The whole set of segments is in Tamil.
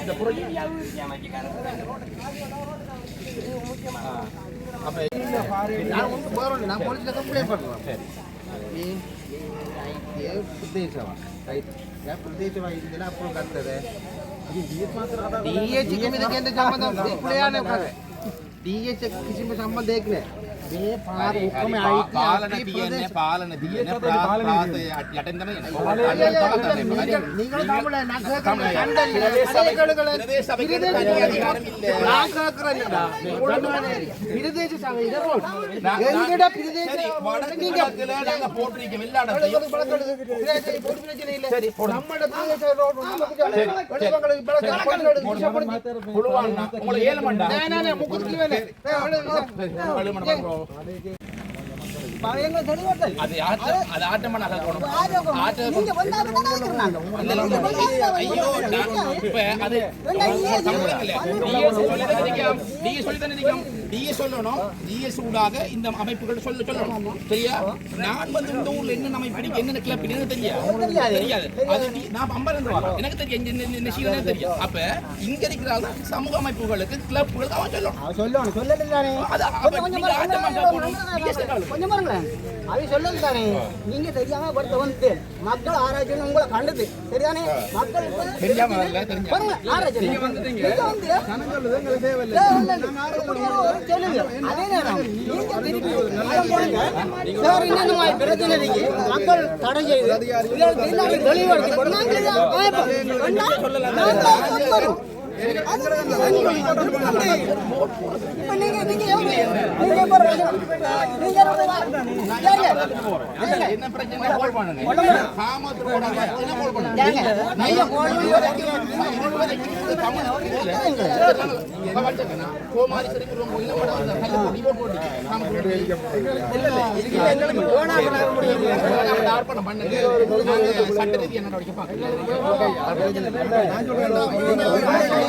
இந்த புரட்சி அப்ப நான் ஒன்றும் போகிறோம் நான் போலீஸில் கம்ப்ளைண்ட் பண்ணுறேன் நீ ஐக்கிய பிரதேசவா ரைட் ஏன் பிரதேசவா இருந்தேன்னா அப்புறம் கத்துறது ಡಿಎಚ್ಗೆ ಇದಕ್ಕೆ ಎಂತ ಸಂಬಂಧ ಇಪ್ಪಳೆಯಾನೆ அப்படியே பாத உக்கமே அழுத்தி பாலன தீயனே பாலன தீயனே பாலன அட்டெண்டமே நீங்கள் தமிழ் நான் கேட்கிறேன் கண்டல் பிரதேச சபை நான் கேட்கிறேன் பிரதேச சபை இத போல் எங்கட பிரதேச வடக்குல நாங்க போட்டிருக்கோம் எல்லாட சரி நம்மட பிரதேச ரோட் உங்களுக்கு பழக்கம் குழுவான் உங்களுக்கு ஏழு மண்டா நான் முகத்துல வேணும் அது அது ஆட்டமான ஆகணும் ஆட்ட இல்ல, இல்ல, இல்ல. ஐயோ நான் இப்ப அது டிஎஸ் சொல்லி தானே நினைக்கும் டிஎஸ் சொல்லணும். டிஎஸ் ஊடாக இந்த அமைப்புகள் சொல்ல சொல்லணும். சரியா? நான் வந்து இந்த ஊர்ல என்ன அமைப்பு இருக்கு என்னென்ன கிளப் எனக்கு தெரியாது. தெரியாது. அது நான் இருந்து வரேன் எனக்கு தெரியும் இந்த சீலனே தெரியும். அப்ப இங்க இருக்கிற சமூக அமைப்புகளுக்கு கிளப்புகளுக்கு அவன் சொல்லணும். சொல்லணும். சொல்லல தானே? அது டிஎஸ் தான் கொஞ்சம் பாருங்களேன். அது சொல்லல தானே? நீங்க தெரியாம ஒருத்த வந்து மக்கள் ஆராய்ச்சி உங்களை கண்டது. சரிதானே? மக்கள் தெரியாம பாருங்க ஆராய்ச்சி நீங்க வந்து தேவையில்லை. சொல்லுங்க. அதே நேரம் நீங்க திருப்பி அதை போடுங்க. சார், இன்னொன்னு மாதிரி பிரச்சனை இருக்கு. மக்கள் தடை செய்து. நாங்கள் வாய்ப்போம். என்ன பிரச்சனை கோல் பண்ணுங்க காமத்தோட என்ன கோல் பண்ணுங்க அர்ப்பணம் பண்ணுங்க சட்ட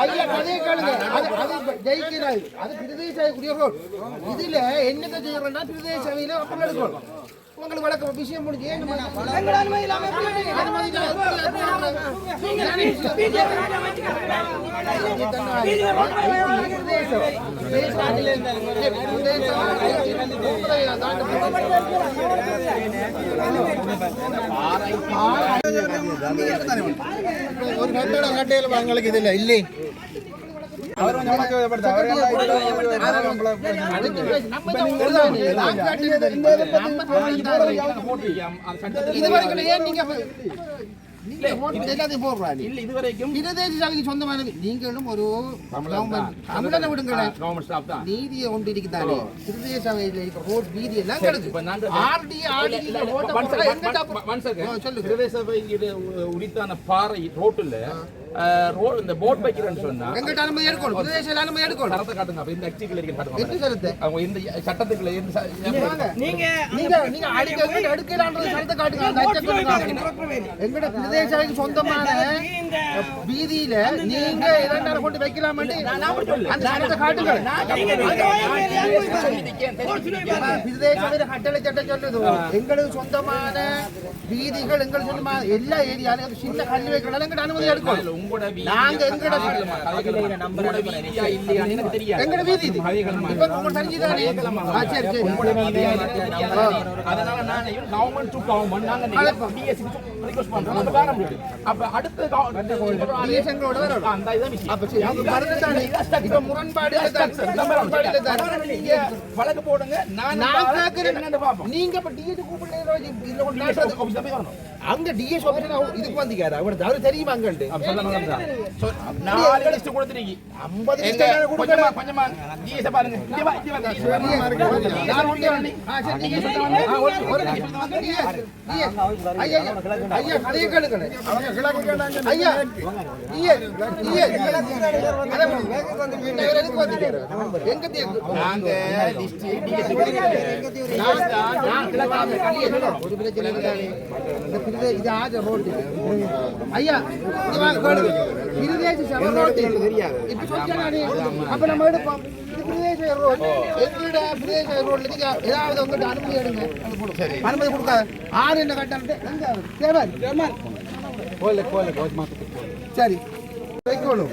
ஐயா கதையை கேளுங்க. அது ஜெயிக்கிறாய் அது பிரதேச குடியரோடு இதுல என்னத்தை செய்யறோம்னா பிரதேச சபையில அப்புறம் எடுக்கணும். உங்களுக்கு வழக்கம் விஷயம் முடிஞ்சு. ஒரு கட்டட கட்டையில் எங்களுக்கு இதுல இல்லை. சொந்தமானது நீங்களும் ஒரு நீதியை ஒன்று இருக்குதானே பிரதேச சபையில் இருக்கிற ரோட் வீதி எல்லாம் கிடக்கு இப்ப நாங்க ஆர்டி ஆர்டி ஓட்ட ஒன் போடுறா, எங்க செகண்ட் தப்பு? ஒன் செகண்ட் ஆ, சொல்லு. பிரதேச சபைக்கு உரித்தான பாறை ரோட்டுல ரோடு இந்த போட் வைக்கிறேன்னு சொன்னா எங்கிட்ட அனுமதி எடுக்கணும். பிரதேச அனுமதி எடுக்கணும். சரத்தை காட்டுங்க. அப்ப இந்த ஆக்டிகள் இருக்கு காட்டுங்க சரத்து? அவங்க இந்த சட்டத்துக்குள்ள எந்த நீங்க நீங்க நீங்க அடிக்க எங்கிட்ட எடுக்கலான்றது சரத்தை காட்டுங்க. அந்த அச்சத்தை காட்டுங்க. எங்கட பிரதேச சபைக்கு சொந்தமான வீதியில நீங்க இரண்டாயிரம் கொண்டு வைக்கலாமாண்டி அந்த சரத்தை காட்டுங்க. பிரதேச கட்டளை சட்டம் சொல்லுது எங்களுக்கு சொந்தமான வீதிகள் எங்களுக்கு சொந்தமான எல்லா ஏரியாலும் சின்ன கல்வி வைக்கலாம் எங்கிட்ட அனுமதி எடுக்கணும். உங்களோட நாங்க எங்கட உங்களோட வீதியா இல்லையான்னு எனக்கு தெரியாது. எங்கட வீதி? இது. இப்ப உங்களுக்கு தெரிஞ்சுதானே? ஆ, சரி, சரி. அதனால நான் கவர்மெண்ட் டு கவர்மெண்ட் நாங்க ரிக்வெஸ்ட் பண்றோம் நம்ம காண முடியும் அப்ப அடுத்து வழக்கு போடுங்க நீங்க இப்ப டிஎஸ் நாட்டுறது. அங்க டிஎஸ் இதுக்கு வந்தீங்க அவருக்கு அவரு தெரியுமா அங்கண்டு நாலு லிஸ்ட் கொடுத்துருக்கீங்க ஐம்பது எங்க கொஞ்சமா கொஞ்சமா DS அ பாருங்க ஐயா, கதையை கேளுங்களேன். ஐயா ஐயா எங்க நாங்க ஒரு பிரச்சனை இது ஆஜ ரோட்டு. ஐயா, இங்க வாங்க, கேளுங்க. பிரதேச சபை ரோட்டு. இப்ப. அப்ப நம்ம எடுப்போம். இது ரோடு. எங்களோட பிரதேச ரோட்ல நீங்க ஏதாவது உங்கள்ட்ட அனுமதி எடுங்க. அனுமதி கொடுக்காத. ஆறு என்ன கட்டாமட்டு? எங்க அவரு? தேவன். சரி வைக்கணும்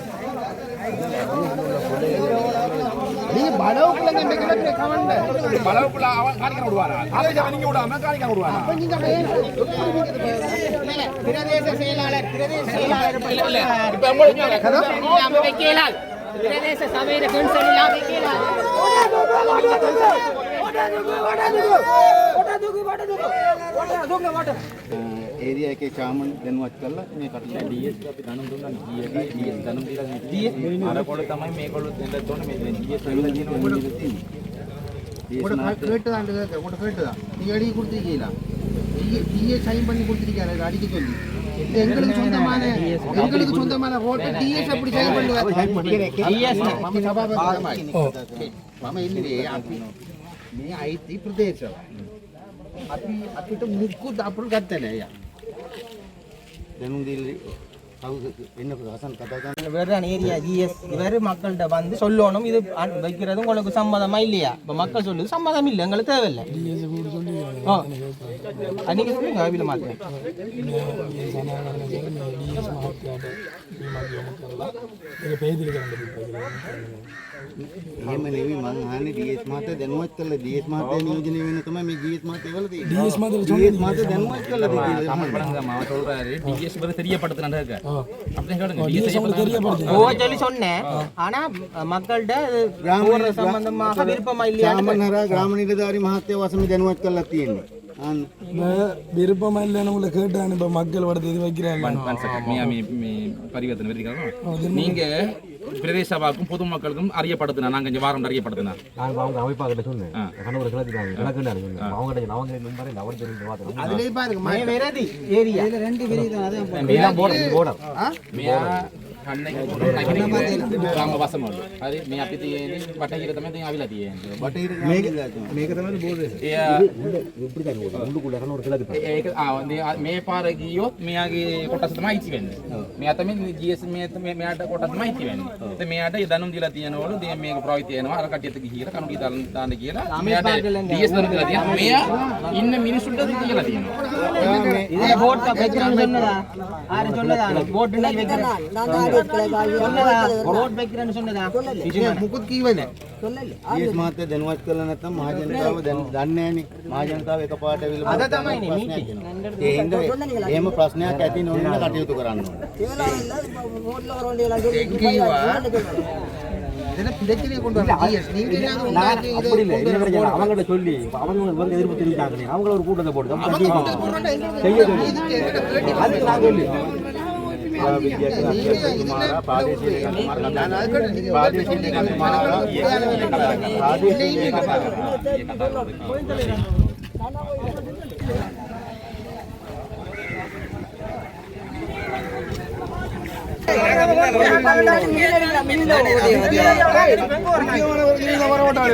நீங்க அவன் காணிக்க விடுவாரா நீங்க விடாம காணிக்க விடுவாரா அப்ப நீங்க பிரதேச செயலாளர் பிரதேச செயலாளர் இல்ல இல்ல இப்ப உங்களுக்கு இல்லாம வைக்கலாம் பிரதேச சபையில பென்ஷன் இல்லாம வைக்கலாம் ඒරිය එකේ චාමන් දැනුවත් කරලා මේ කටයුතු DS අපි දැනුම් දුන්නා GS DS දැනුම් දීලා මේ අර කොට තමයි මේගොල්ලෝ දෙන්න තෝරන මේ DS වල තියෙන මොකද තියෙන්නේ கேட்டுதான் உங்கள்கிட்ட கேட்டுதான் நீங்க எழுதி கொடுத்துருக்கீங்களா டிஏ சைன் பண்ணி கொடுத்துருக்காரு அதை அடிக்க சொல்லி இது எங்களுக்கு சொந்தமான எங்களுக்கு சொந்தமான ரோட்டை டிஎஸ் அப்படி செயல்படுவார் మమ ఇల్లి మీ అయితే ప్రదేశం అతి අපිට මුකුත් අපුල් ගත්තේ නෑ යා. දැනුම් දීලා කවුද එන්න හසන් කතා කරන්න வேறான ஏரியா ஜிஎஸ் இவர் மக்கள்கிட்ட வந்து சொல்லணும் இது அன்- வைக்கிறது உங்களுக்கு சம்மதமா இல்லையா இப்ப மக்கள் சொல்லுது சம்மதம் இல்லை எங்களுக்கு தேவையில்லை ஆ. அது நீங்க சொல்லுங்க அவில மாத்தேன் එහෙම නෙවෙයි මං අහන්නේ DS මහත්තයා දැනුවත් කරලා DS මහත්තයා නියෝජනය වෙන තමයි මේ GS මහත්තයා වල තියෙන්නේ DS මහත්තයා දැනුවත් කරලා பண்ணுங்க அவர் சொல்றாரு டிஎஸ் பத்தி தெரியப்படுத்துறாங்க கோவச்சொல்லி சொன்னேன். ஆனா மக்கள்கிட்ட கிராம சம்பந்தமாக விருப்பமா இல்லையா கிராம நீதிதாரி மகாத்தே வாசமி ஜன்மத்தில் தீயணும் விருப்பமா இல்லைன்னு உங்களை கேட்டான் இப்ப மக்கள் வடத்தை இது வைக்கிறாங்க. நீங்க பிரதேச சபாவுக்கும் பொதுமக்களுக்கும் அறியப்படுத்தினா நாங்க இங்க வாரம் அறியப்படுத்தினா நான் அவங்க அமைப்பாகிட்ட சொன்னேன். கணவர் கிளப்பிட்டாங்க சொன்னேன் அவங்க அவங்க நம்பர் இல்லை அவர் தெரிஞ்சு பார்த்தோம் அதுலயே பாருங்க ம- வேறதி ஏரியா. எல்லாம் போட போட ගම වසමලු. හරි මේ අපි තියෙන්නේ බටහිර තමයි දැන් ආවිලා තියෙන්නේ. බටහිර මේක මේක තමයි බෝල් රේස්. ඒක ආ මේ පාර ගියොත් මෙයාගේ කොටස තමයි ඉති වෙන්නේ. මෙයා තමයි GS මේ මෙයාට කොටස තමයි ඉති වෙන්නේ. ඉතින් මෙයාට යදනුම් දීලා තියනවලු දැන් මේක ප්‍රොයිට් වෙනවා අර කටියට ගිහිල්ලා කණුටි දාලා දාන්න කියලා. මෙයාට GS දනුම් දීලා තියන මෙයා ඉන්න මිනිසුන්ට කියලා තියෙනවා. මේ බෝඩ් එකක් වෙච්ච නම් දෙන්නවා. ආර චොල්ල දාන බෝඩ් එකක් වෙච්ච නම් මුකුත් කීවේ නෑ. DS මහත්තයා දැනුවත් කරලා නැත්නම් මහජනතාව දැන් දන්නේ නැහනේ මහජනතාව එකපාරට ඇවිල්ලා අද තමයි නේ ප්‍රශ්නයක් එනවා. ඒ හින්දා එහෙම ප්‍රශ්නයක් ඇති නොවන කටයුතු කරන්න ඕනේ இதெல்லாம் பிரச்சனையை கொண்டு வர டிஎஸ் நீங்க ஏதாவது உண்டாக்கி இதை அப்படி இல்லை கொண்டு என்ன வர பிரச்சனை போடுங்க. அவங்கள்ட்ட சொல்லி இப்ப அவங்க வந்து எதிர்ப்பு தெரிவித்தாங்க அவங்கள ஒரு கூட்டத்தை போட்டு அவங்க கட்டி கூட்டத்தை போடுறோம்னா எங்களுக்கு செய்ய சொல்லி. मेरा विद्या का अभ्यास तुम्हारा प्रादेशिक प्रादेशिक तुम्हारा प्रादेशिक வரவாட்டாளி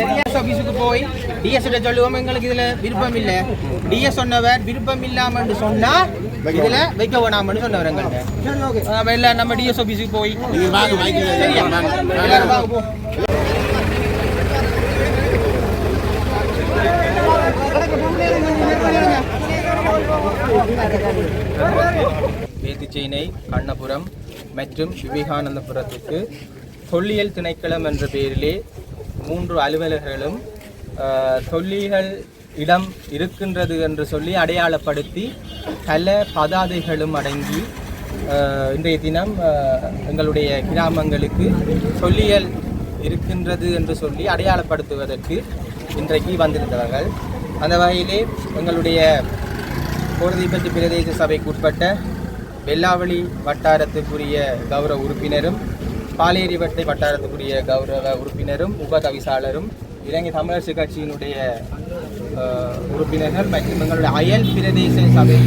டிஎஸ் ஆபீஸுக்கு போய் டிஎஸ் கிட்ட சொல்லுவோம் எங்களுக்கு இதுல விருப்பம் இல்ல டிஎஸ் சொன்னவர் விருப்பம் இல்லாமன்னு சொன்னா இதுல வைக்க வேணாம்னு சொன்னவர் எங்கள்கிட்ட அப்ப எல்லாம் நம்ம டிஎஸ் ஆபீஸுக்கு போய் சரியா? எல்லாரும் போ. வேதிச்சேனை கண்ணபுரம் மற்றும் விவேகானந்தபுரத்துக்கு தொல்லியல் திணைக்களம் என்ற பெயரிலே மூன்று அலுவலர்களும் தொல்லிகள் இடம் இருக்கின்றது என்று சொல்லி அடையாளப்படுத்தி பல பதாதைகளும் அடங்கி இன்றைய தினம் எங்களுடைய கிராமங்களுக்கு தொல்லியல் இருக்கின்றது என்று சொல்லி அடையாளப்படுத்துவதற்கு இன்றைக்கு வந்திருந்தவர்கள். அந்த வகையிலே எங்களுடைய கோரதிப்பட்டி பிரதேச சபைக்கு உட்பட்ட வெள்ளாவளி வட்டாரத்துக்குரிய கௌரவ உறுப்பினரும் பாலேரிவட்டை வட்டாரத்துக்குரிய கௌரவ உறுப்பினரும் உப தவிசாளரும் இலங்கை தமிழரசு கட்சியினுடைய உறுப்பினர்கள் மற்றும் எங்களுடைய அயல் பிரதேச சபை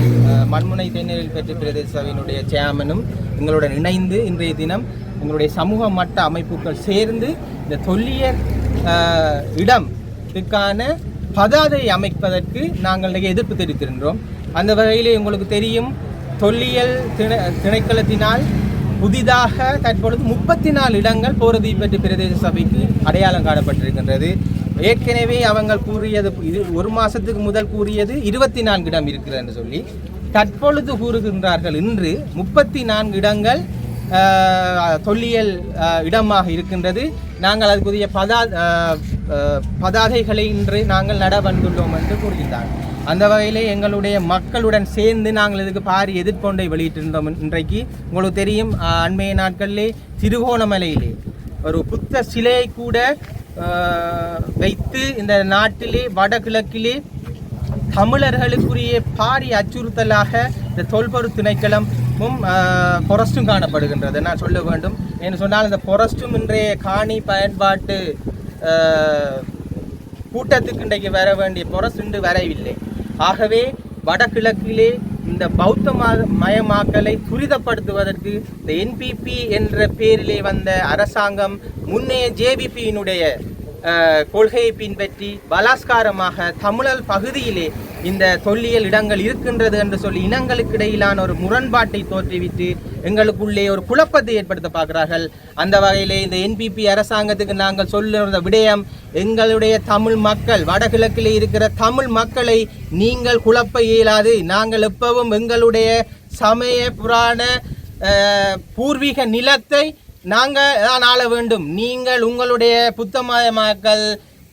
மண்முனை தென்னெழில் பெற்ற பிரதேச சபையினுடைய சேர்மனும் எங்களுடன் இணைந்து இன்றைய தினம் எங்களுடைய சமூக மட்ட அமைப்புகள் சேர்ந்து இந்த தொல்லியல் இடம் இடத்துக்கான பதாதை அமைப்பதற்கு நாங்கள் எதிர்ப்பு தெரிவித்திருக்கிறோம். அந்த வகையில் உங்களுக்கு தெரியும் தொல்லியல் திண திணைக்களத்தினால் புதிதாக தற்பொழுது முப்பத்தி நாலு இடங்கள் போரதீப்பட்டு பிரதேச சபைக்கு அடையாளம் காணப்பட்டிருக்கின்றது. ஏற்கனவே அவங்க கூறியது இது ஒரு மாதத்துக்கு முதல் கூறியது இருபத்தி நான்கு இடம் இருக்கிறது என்று சொல்லி. தற்பொழுது கூறுகின்றார்கள் இன்று முப்பத்தி நான்கு இடங்கள் தொல்லியல் இடமாக இருக்கின்றது. நாங்கள் அதுக்குரிய பதா பதாகைகளை இன்று நாங்கள் நட வந்துள்ளோம் என்று கூறுகின்றார்கள். அந்த வகையில் எங்களுடைய மக்களுடன் சேர்ந்து நாங்கள் இதுக்கு பாரி எதிர்ப்பொண்டை வெளியிட்டிருந்தோம் இன்றைக்கு. உங்களுக்கு தெரியும் அண்மைய நாட்களிலே திருகோணமலையிலே ஒரு புத்த சிலையை கூட வைத்து இந்த நாட்டிலே வடகிழக்கிலே தமிழர்களுக்குரிய பாரி அச்சுறுத்தலாக இந்த தொல்பொரு திணைக்களமும் பொரஸ்டும் காணப்படுகின்றது. நான் சொல்ல வேண்டும். என்று சொன்னால் இந்த பொரஸ்டும் இன்றைய காணி பயன்பாட்டு கூட்டத்துக்கு இன்றைக்கு வர வேண்டிய பொரஸ்ட் இன்று வரவில்லை. ஆகவே வடகிழக்கிலே இந்த பௌத்த மயமாக்கலை துரிதப்படுத்துவதற்கு இந்த என்பிபி என்ற பேரிலே வந்த அரசாங்கம் முன்னைய ஜேபிபியினுடைய கொள்கையை பின்பற்றி பலாத்காரமாக தமிழர் பகுதியிலே இந்த தொல்லியல் இடங்கள் இருக்கின்றது என்று சொல்லி இனங்களுக்கு இடையிலான ஒரு முரண்பாட்டை தோற்றுவித்து எங்களுக்குள்ளே ஒரு குழப்பத்தை ஏற்படுத்த பார்க்கிறார்கள். அந்த வகையிலே இந்த என்பிபி அரசாங்கத்துக்கு நாங்கள் சொல்லுற விடயம் எங்களுடைய தமிழ் மக்கள் வடகிழக்கில் இருக்கிற தமிழ் மக்களை நீங்கள் குழப்ப இயலாது. நாங்கள் எப்பவும் எங்களுடைய சமய புராண பூர்வீக நிலத்தை நாங்கள் தான் ஆள வேண்டும். நீங்கள் உங்களுடைய புத்தமயமாக்கல்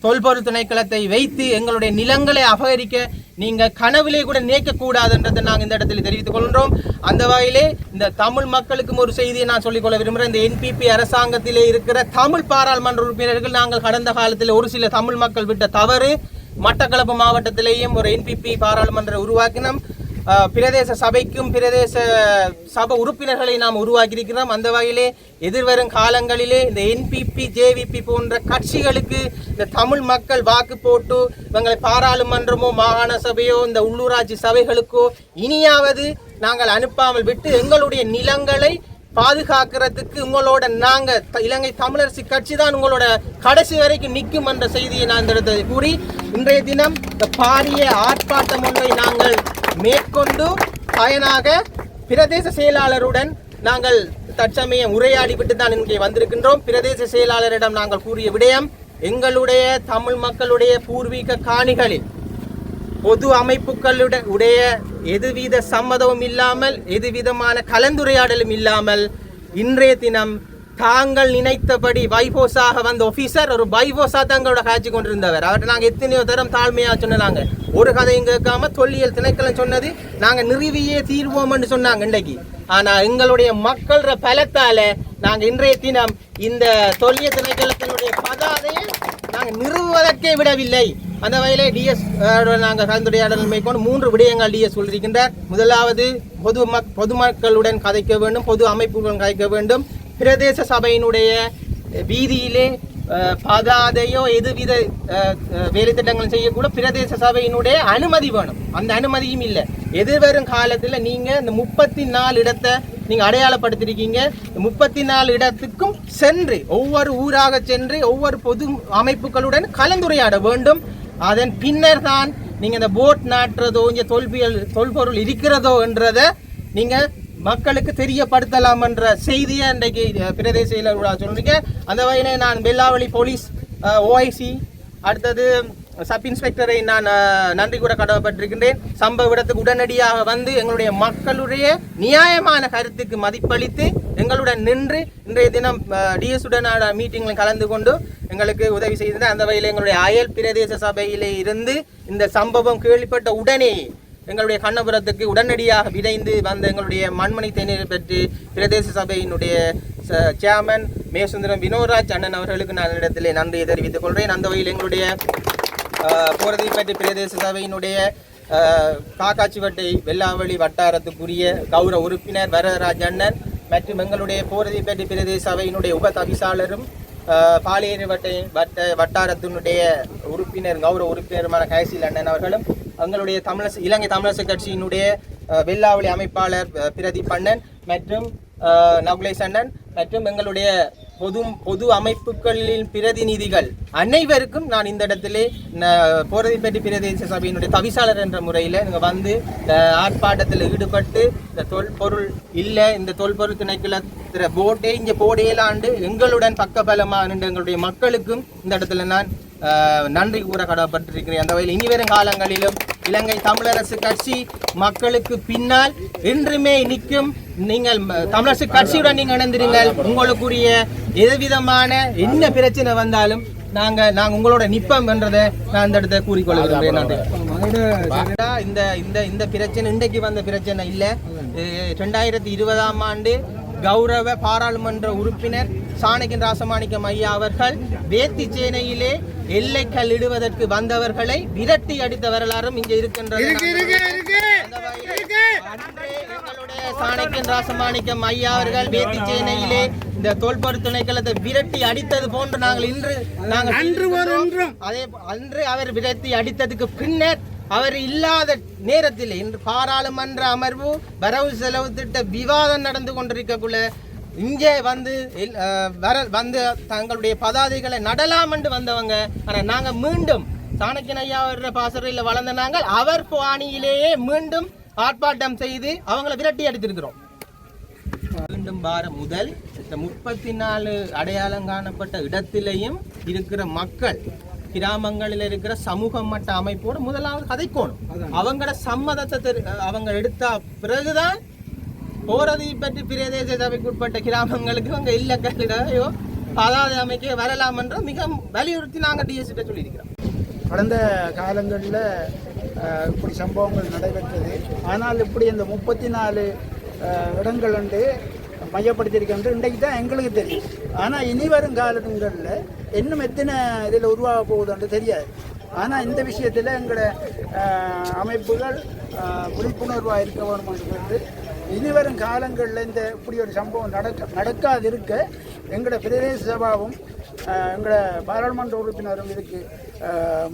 தொல்பொருள் திணைக்களத்தை வைத்து எங்களுடைய நிலங்களை அபகரிக்க நீங்கள் கனவிலே கூட நினைக்கக்கூடாதுன்றதை நாங்கள் இந்த இடத்தில் தெரிவித்துக் கொள்கின்றோம். அந்த வகையிலே இந்த தமிழ் மக்களுக்கும் ஒரு செய்தியை நான் சொல்லிக்கொள்ள விரும்புகிறேன். இந்த என்பிபி அரசாங்கத்திலே இருக்கிற தமிழ் பாராளுமன்ற உறுப்பினர்கள் நாங்கள் கடந்த காலத்தில் ஒரு சில தமிழ் மக்கள் விட்ட தவறு மட்டக்களப்பு மாவட்டத்திலேயும் ஒரு என்பிபி பாராளுமன்ற உருவாக்கினோம். பிரதேச சபைக்கும் பிரதேச சபை உறுப்பினர்களை நாம் உருவாக்கியிருக்கிறோம். அந்த வகையிலே எதிர்வரும் காலங்களிலே இந்த என்பிபி ஜேவிபி போன்ற கட்சிகளுக்கு இந்த தமிழ் மக்கள் வாக்கு போட்டு இவங்களை பாராளுமன்றமோ மாகாண சபையோ இந்த உள்ளூராட்சி சபைகளுக்கோ இனியாவது நாங்கள் அனுப்பாமல் விட்டு எங்களுடைய நிலங்களை பாதுகாக்கிறதுக்கு உங்களோட நாங்க த- இலங்கை தமிழரசு கட்சி தான் உங்களோட கடைசி வரைக்கும் நிற்கும் என்ற செய்தியை நான் இந்த கூறி இன்றைய தினம் இந்த பாரிய ஆர்ப்பாட்டம் ஒன்றை நாங்கள் மேற்கொண்டு பயனாக பிரதேச செயலாளருடன் நாங்கள் தற்சமயம் உரையாடிவிட்டு தான் இங்கே வந்திருக்கின்றோம். பிரதேச செயலாளரிடம் நாங்கள் கூறிய விடயம் எங்களுடைய தமிழ் மக்களுடைய பூர்வீக காணிகளில் பொது அமைப்புகளுடன் உடைய எதுவித சம்மதமும் இல்லாமல் எதுவிதமான கலந்துரையாடலும் இல்லாமல் இன்றைய தினம் தாங்கள் நினைத்தபடி வைபோஸாக வந்த ஆபீசர் ஒரு பைபோஸா தங்களோட காய்ச்சி கொண்டிருந்தவர். அவர்கிட்ட நாங்கள் எத்தனையோ தரம் தாழ்மையாக சொன்னாங்க ஒரு கதையும் கேட்காம தொல்லியல் திணைக்களம் சொன்னது நாங்கள் நிறுவியே தீர்வோம்னு சொன்னாங்க இன்றைக்கு. ஆனால் எங்களுடைய மக்கள பலத்தால் நாங்கள் இன்றைய தினம் இந்த தொல்லியல் திணைக்களத்தினுடைய பதாதையை நாங்கள் நிறுவுவதற்கே விடவில்லை. அந்த வகையிலே டிஎஸ் நாங்கள் கலந்துரையாடல் மேற்கொண்டு மூன்று விடயங்கள் டிஎஸ் சொல்லியிருக்கின்றார். முதலாவது பொது மக் பொதுமக்களுடன் கதைக்க வேண்டும் பொது அமைப்புகளுடன் கதைக்க வேண்டும். பிரதேச சபையினுடைய வீதியிலே பகாதையோ பதாதையோ எதுவித அஹ், வேலை செய்யக்கூட பிரதேச சபையினுடைய அனுமதி வேணும். அந்த அனுமதியும் இல்லை. எதிர்வரும் காலத்தில் நீங்கள் இந்த முப்பத்தி நாலு இடத்தை நீங்கள் அடையாளப்படுத்திருக்கீங்க. முப்பத்தி நாலு இடத்துக்கும் சென்று ஒவ்வொரு ஊராக சென்று ஒவ்வொரு பொது அமைப்புகளுடன் கலந்துரையாட வேண்டும். அதன் பின்னர் தான் நீங்கள் இந்த போட் நாட்டுறதோ இங்கே தொல்பியல் தொல்பொருள் இருக்கிறதோ என்றதை நீங்கள் மக்களுக்கு தெரியப்படுத்தலாம் என்ற செய்தியை இன்றைக்கு பிரதேச செயலர் அந்த வகையிலே நான் வெள்ளாவளி போலீஸ் ஓஐசி அடுத்தது சப் இன்ஸ்பெக்டரை நான் நன்றி கூட கடமைப்பட்டிருக்கின்றேன். சம்பவ இடத்துக்கு உடனடியாக வந்து எங்களுடைய மக்களுடைய நியாயமான கருத்துக்கு மதிப்பளித்து எங்களுடன் நின்று இன்றைய தினம் டிஎஸ் உடனான மீட்டிங்கில் கலந்து கொண்டு எங்களுக்கு உதவி செய்தது அந்த வகையில் எங்களுடைய அயல் பிரதேச சபையிலே இருந்து இந்த சம்பவம் கேள்விப்பட்ட உடனே எங்களுடைய கண்ணபுரத்துக்கு உடனடியாக விரைந்து வந்த எங்களுடைய மண்மணி தேநீர் பெற்று பிரதேச சபையினுடைய ச- சேர்மன் மேசுந்தரம் வினோராஜ் அண்ணன் அவர்களுக்கு நான் இடத்திலே நன்றியை தெரிவித்துக் கொள்கிறேன். அந்த வகையில் எங்களுடைய அஹ், பிரதேச சபையினுடைய காக்காச்சிவட்டை வெள்ளாவளி வட்டாரத்துக்குரிய கௌரவ உறுப்பினர் வரதராஜ் அண்ணன் மற்றும் எங்களுடைய போரதிப்பட்டி பிரதேச சபையினுடைய உப தவிசாளரும் அஹ், வட்ட வட்டாரத்தினுடைய உறுப்பினர் கௌரவ உறுப்பினருமான கைசில் அண்ணன் அவர்களும் எங்களுடைய தமிழரசு இலங்கை தமிழரசு கட்சியினுடைய வெள்ளாவளி அமைப்பாளர் அஹ், பிரதீப் மற்றும் நகுலை சண்ணன் மற்றும் எங்களுடைய பொது பொது அமைப்புகளின் பிரதிநிதிகள் அனைவருக்கும் நான் இந்த இடத்திலே போரதிப்பட்டி பிரதேச சபையினுடைய தவிசாளர் என்ற முறையில் இங்கே வந்து இந்த ஆர்ப்பாட்டத்தில் ஈடுபட்டு இந்த தொல்பொருள் இல்லை இந்த தொல்பொருள் திணைக்குள்ள போட்டே இங்கே போடையிலாண்டு எங்களுடன் பக்கபலமாக எங்களுடைய மக்களுக்கும் இந்த இடத்துல நான் நன்றி கூற கடமைப்பட்டிருக்கிறேன். அந்த வகையில் இனி வரும் காலங்களிலும் இலங்கை தமிழரசு கட்சி மக்களுக்கு பின்னால் என்றுமே நிற்கும். நீங்கள் தமிழரசு கட்சியுடன் நீங்க இணைந்திருங்கள். உங்களுக்குரிய எதுவிதமான என்ன பிரச்சனை வந்தாலும் நாங்க நாங்க உங்களோட நிப்பம் என்றதை நான் இந்த இடத்தை கூறிக்கொள்கிறேன். இந்த இந்த இந்த பிரச்சனை இன்றைக்கு வந்த பிரச்சனை இல்ல. ரெண்டாயிரத்தி இருபதாம் ஆண்டு கௌரவ பாராளுமன்ற உறுப்பினர் சாணக்கியன் ராசமாணிக்கம் ஐயா அவர்கள் வேத்தி சேனையிலே எல்லைக்கல் இடுவதற்கு வந்தவர்களை விரட்டி அடித்த வரலாறும் இங்கே இருக்கின்றது எங்களுடைய சாணக்கியன் ராசமாணிக்கம் ஐயா அவர்கள் வேத்தி சேனையிலே இந்த தோல்பொரு திணைக்களத்தை விரட்டி அடித்தது போன்று நாங்கள் இன்று நாங்கள் அன்று அதே அன்று அவர் விரட்டி அடித்ததுக்கு பின்னர் அவர் இல்லாத நேரத்தில் இன்று பாராளுமன்ற அமர்வு வரவு செலவு திட்ட விவாதம் நடந்து கொண்டிருக்கக்குள்ள இங்கே வந்து வர வந்து தங்களுடைய பதாதைகளை நடலாம் என்று வந்தவங்க. ஆனா நாங்க மீண்டும் சாணக்கியன் ஐயா அவருடைய பாசறையில் வளர்ந்த நாங்கள் அவர் பாணியிலேயே மீண்டும் ஆர்ப்பாட்டம் செய்து அவங்கள விரட்டி அடித்திருக்கிறோம். மீண்டும் வாரம் முதல் இந்த முப்பத்தி நாலு அடையாளம் காணப்பட்ட இடத்திலேயும் இருக்கிற மக்கள் கிராமங்களில் இருக்கிற சமூக மட்ட அமைப்போடு முதலாவது கதைக்கோணும். அவங்களோட சம்மதத்தை அவங்க எடுத்த பிறகுதான் போரதி பற்றி பிரதேச சபைக்குட்பட்ட கிராமங்களுக்கு அங்கே இல்லக்கல்லிடையோ அதாவது அமைக்க வரலாம் என்ற மிக வலியுறுத்தி நாங்கள் டிஎஸ்கிட்ட சொல்லியிருக்கிறோம். கடந்த காலங்களில் இப்படி சம்பவங்கள் நடைபெற்றது. ஆனால் இப்படி இந்த முப்பத்தி நாலு இடங்கள் வந்து மையப்படுத்தியிருக்கின்ற இன்றைக்கு தான் எங்களுக்கு தெரியும். ஆனால் இனி வரும் காலங்களில் இன்னும் எத்தனை இதில் உருவாக போகுதுன்னு தெரியாது. ஆனால் இந்த விஷயத்தில் எங்களோட அமைப்புகள் விழிப்புணர்வாக இருக்க வேணும் இனிவரும் காலங்களில் இந்த இப்படி ஒரு சம்பவம் நடக்க நடக்காதிருக்க எங்களோட பிரதேச சபாவும் எங்களோட பாராளுமன்ற உறுப்பினரும் இதுக்கு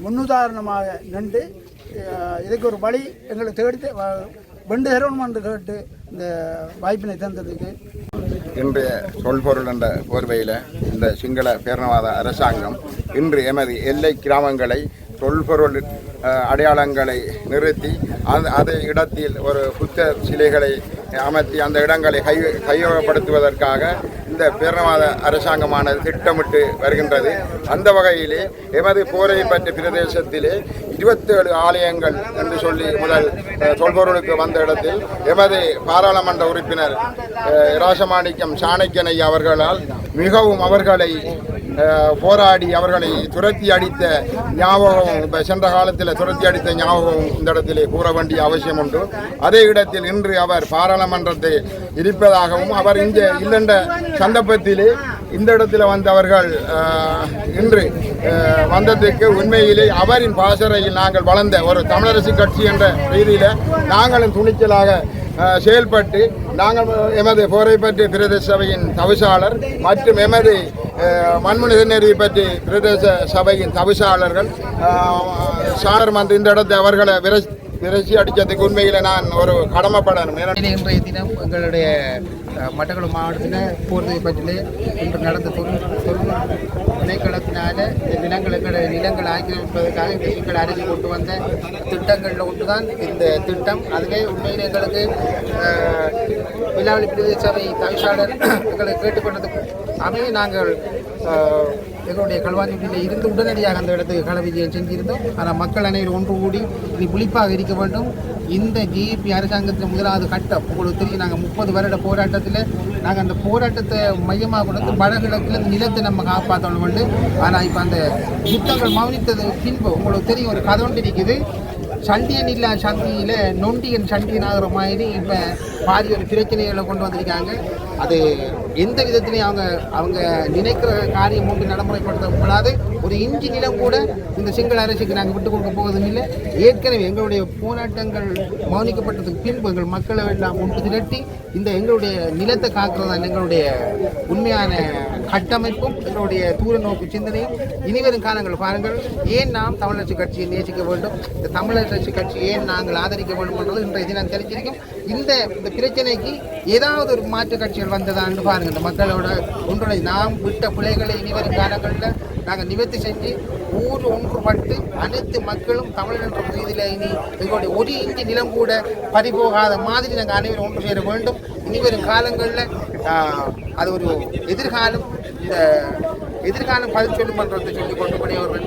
முன்னுதாரணமாக நின்று இதுக்கு ஒரு வழி எங்களுக்கு தேடி வெண்டு தரணும் என்று கேட்டு இந்த வாய்ப்பினை தந்ததுக்கு. இன்றைய சொல்பொருள் என்ற போர்வையில் இந்த சிங்கள பேரணவாத அரசாங்கம் இன்று எமது எல்லை கிராமங்களை தொல்பொருள் அடையாளங்களை நிறுத்தி அந்த அதே இடத்தில் ஒரு புத்த சிலைகளை அமர்த்தி அந்த இடங்களை கை கையகப்படுத்துவதற்காக இந்த பேரணவாத அரசாங்கமானது திட்டமிட்டு வருகின்றது. அந்த வகையிலே எமது போரை பற்றிய பிரதேசத்திலே இருபத்தேழு ஆலயங்கள் என்று சொல்லி முதல் அஹ், வந்த இடத்தில் எமது பாராளுமன்ற உறுப்பினர் ராசமாணிக்கம் சாணக்கியனை அவர்களால் மிகவும் அவர்களை போராடி அவர்களை துரத்தி அடித்த ஞாபகம் இப்போ சென்ற காலத்தில் துரத்தி அடித்த ஞாபகம் இந்த இடத்திலே கூற வேண்டிய அவசியம் உண்டு. அதே இடத்தில் இன்று அவர் பாராளுமன்றத்தில் இருப்பதாகவும் அவர் இங்கே இல்லென்ற சந்தர்ப்பத்திலே இந்த இடத்துல வந்தவர்கள் இன்று வந்ததுக்கு உண்மையிலே அவரின் பாசறையில் நாங்கள் வளர்ந்த ஒரு தமிழரசு கட்சி என்ற ரீதியில் நாங்களும் துணிச்சலாக செயல்பட்டு நாங்கள் எமது போரை பற்றி பிரதேச சபையின் தவிசாளர் மற்றும் எமது அஹ், பற்றி பிரதேச சபையின் தவிசாளர்கள் சார் வந்து இந்த இடத்தை அவர்களை விர திரைச்சி அடித்ததுக்கு உண்மையில் நான் ஒரு கடமைப்படணும் இன்றைய தினம் எங்களுடைய அஹ், மட்டக்களப்பு மாவட்டத்தில் போர்தை பற்றிலே இன்று நடந்த தொழில் தொழில் திணைக்களத்தினால இந்த எங்களுடைய நிலங்கள் ஆக்கிரமிப்பதற்காக இந்த சிங்கள அரசு கொண்டு வந்த திட்டங்களில் ஒன்று தான் இந்த திட்டம். அதிலே உண்மையில் எங்களுக்கு விழாவளி பிரதேச சபை தவிசாளர் எங்களை கேட்டுக்கொண்டது அமைய நாங்கள் எங்களுடைய கல்வாஞ்சியில் இருந்து உடனடியாக அந்த இடத்துக்கு கள விஜயம் செஞ்சிருந்தோம் ஆனால் மக்கள் அனைவரும் ஒன்று கூடி இனி விழிப்பாக இருக்க வேண்டும். இந்த ஜிபி அரசாங்கத்தின் முதலாவது கட்டம். உங்களுக்கு தெரியும் நாங்கள் முப்பது வருட போராட்டத்தில் நாங்கள் அந்த போராட்டத்தை மையமாக கொண்டு வடகிழக்கில் நிலத்தை நம்ம காப்பாற்றணும் உண்டு ஆனால் இப்போ அந்த யுத்தங்கள் மௌனித்தது பின்பு உங்களுக்கு தெரியும் ஒரு கதை ஒன்று இருக்குது சண்டியன் இல்லா சந்தியில நொண்டியன் சண்டியன் ஆகிற மாதிரி இப்ப பாதி ஒரு பிரச்சனைகளை கொண்டு வந்திருக்காங்க. அது எந்த விதத்திலையும் அவங்க அவங்க நினைக்கிற காரியம் ஒன்று நடைமுறைப்படுத்தப்படாது ஒரு இஞ்சி நிலம் கூட இந்த சிங்கள அரசுக்கு நாங்கள் விட்டு கொடுக்க போவதும் இல்லை ஏற்கனவே எங்களுடைய போராட்டங்கள் மௌனிக்கப்பட்டதுக்கு பின்பு எங்கள் மக்களை எல்லாம் ஒன்று திரட்டி இந்த எங்களுடைய நிலத்தை காக்கிறதான் எங்களுடைய உண்மையான கட்டமைப்பும் எங்களுடைய தூர நோக்கு சிந்தனையும் இனிவரும் காலங்கள் பாருங்கள் ஏன் நாம் தமிழரசு கட்சியை நேசிக்க வேண்டும்? இந்த தமிழரசு கட்சி ஏன் நாங்கள் ஆதரிக்க வேண்டும் என்றது இன்றைய தினம் தெரிஞ்சிருக்கும். இந்த இந்த பிரச்சனைக்கு ஏதாவது ஒரு மாற்று கட்சிகள் வந்ததான்னு பாருங்கள். இந்த மக்களோட ஒன்றுடைய நாம் விட்ட பிள்ளைகளை இனிவரும் காலங்களில் நாங்கள் நிவர்த்தி செஞ்சு ஊர் ஒன்றுபட்டு அனைத்து மக்களும் தமிழன்ற என்ற இனி எங்களுடைய ஒரு இஞ்சி நிலம் கூட பறிபோகாத மாதிரி நாங்கள் அனைவரும் ஒன்று சேர வேண்டும். இனிவரும் காலங்களில் அது ஒரு எதிர்காலம் இந்த எதிர்காலம் பதில் சொல்லும் என்றதை சொல்லி கொண்டு கூடியவர்கள்